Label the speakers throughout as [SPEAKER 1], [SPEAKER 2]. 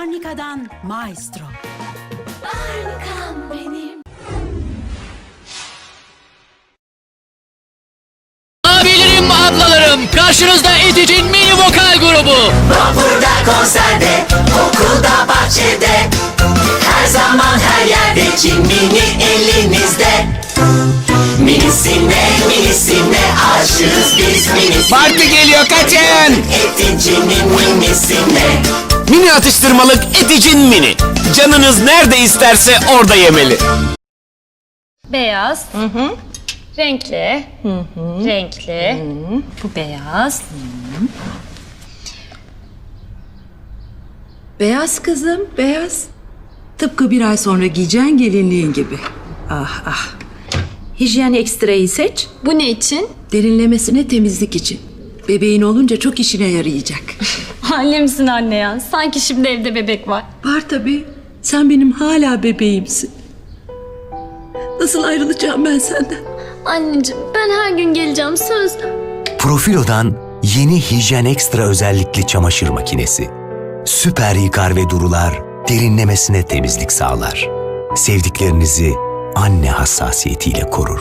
[SPEAKER 1] Arnika'dan Maestro.
[SPEAKER 2] Harikam benim.
[SPEAKER 3] Abilerim, ablalarım, karşınızda Edic'in mini vokal grubu.
[SPEAKER 4] Burada konserde, okulda, bahçede Her zaman her yerde Cimini elinizde Minisine, minisine aşığız biz minisine
[SPEAKER 5] Parti geliyor kaçın.
[SPEAKER 4] Eticinin minisine
[SPEAKER 5] Mini atıştırmalık Eticin Mini. Canınız nerede isterse orada yemeli.
[SPEAKER 6] Beyaz. Renkli. Renkli. Bu beyaz.
[SPEAKER 7] Beyaz kızım, beyaz. Tıpkı bir ay sonra giyeceğin gelinliğin gibi. Ah ah. Hijyen ekstrayı seç.
[SPEAKER 6] Bu ne için?
[SPEAKER 7] Derinlemesine temizlik için. Bebeğin olunca çok işine yarayacak.
[SPEAKER 6] Annemsin anne ya. Sanki şimdi evde bebek var.
[SPEAKER 7] Var tabii. Sen benim hala bebeğimsin. Nasıl ayrılacağım ben senden?
[SPEAKER 2] Anneciğim ben her gün geleceğim söz.
[SPEAKER 8] Profilo'dan yeni hijyen ekstra özellikli çamaşır makinesi. Süper yıkar ve durular, derinlemesine temizlik sağlar. Sevdiklerinizi anne hassasiyetiyle korur.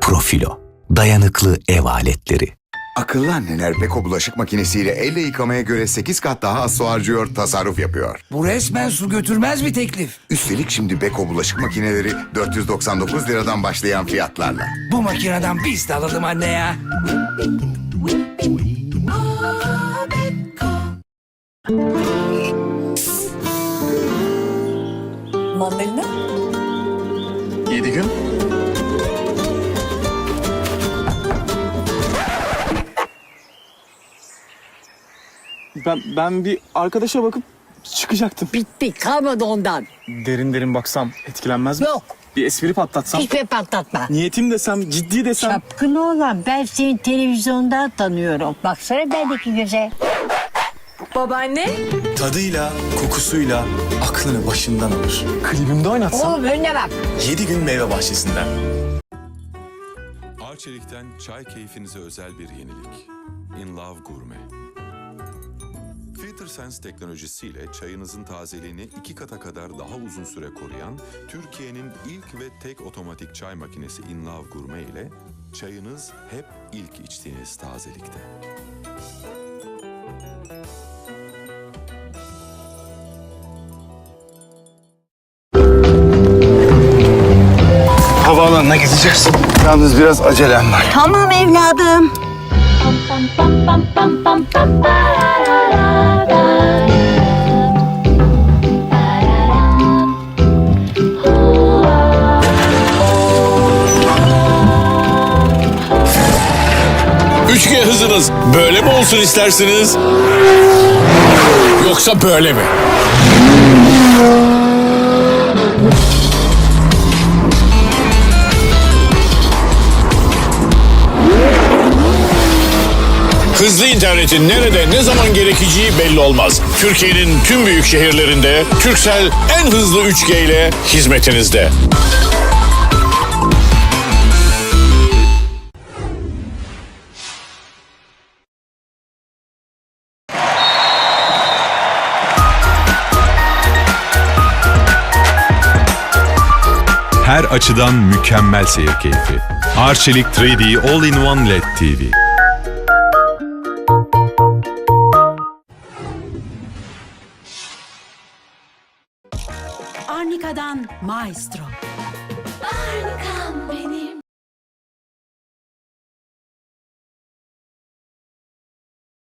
[SPEAKER 8] Profilo, dayanıklı ev aletleri.
[SPEAKER 9] Akıllı anneler Beko bulaşık makinesiyle elle yıkamaya göre 8 kat daha az su harcıyor, tasarruf yapıyor.
[SPEAKER 10] Bu resmen su götürmez bir teklif.
[SPEAKER 9] Üstelik şimdi Beko bulaşık makineleri 499 liradan başlayan fiyatlarla.
[SPEAKER 10] Bu makineden biz de alalım anne ya.
[SPEAKER 7] Mandalina?
[SPEAKER 9] 7 gün?
[SPEAKER 11] Ben, ben bir arkadaşa bakıp çıkacaktım.
[SPEAKER 12] Bitti kalmadı ondan.
[SPEAKER 11] Derin derin baksam etkilenmez mi?
[SPEAKER 12] Yok
[SPEAKER 11] Bir espri patlatsam.
[SPEAKER 12] hiçbir patlatma.
[SPEAKER 11] Niyetim desem, ciddi desem.
[SPEAKER 12] Çapkın oğlan ben seni televizyondan tanıyorum. Baksana bendeki göze.
[SPEAKER 6] Babaanne.
[SPEAKER 13] Tadıyla, kokusuyla aklını başından alır.
[SPEAKER 11] Klibimde oynatsam.
[SPEAKER 12] Oğlum önüne bak.
[SPEAKER 13] 7 gün meyve bahçesinden.
[SPEAKER 14] Arçelik'ten çay keyfinize özel bir yenilik. In Love Gourmet. FilterSense teknolojisiyle çayınızın tazeliğini iki kata kadar daha uzun süre koruyan Türkiye'nin ilk ve tek otomatik çay makinesi In Love Gourmet ile çayınız hep ilk içtiğiniz tazelikte.
[SPEAKER 9] Havaalanına gideceğiz. Yalnız biraz acelem var.
[SPEAKER 12] Tamam evladım.
[SPEAKER 5] Üçgen hızınız böyle mi olsun istersiniz? Yoksa böyle mi? Hızlı internetin nerede ne zaman gerekeceği belli olmaz. Türkiye'nin tüm büyük şehirlerinde Türksel en hızlı 3G ile hizmetinizde.
[SPEAKER 14] Her açıdan mükemmel seyir keyfi. Arçelik 3D All-in-One LED TV.
[SPEAKER 1] Barbara'dan Maestro. Barbara'dan beni.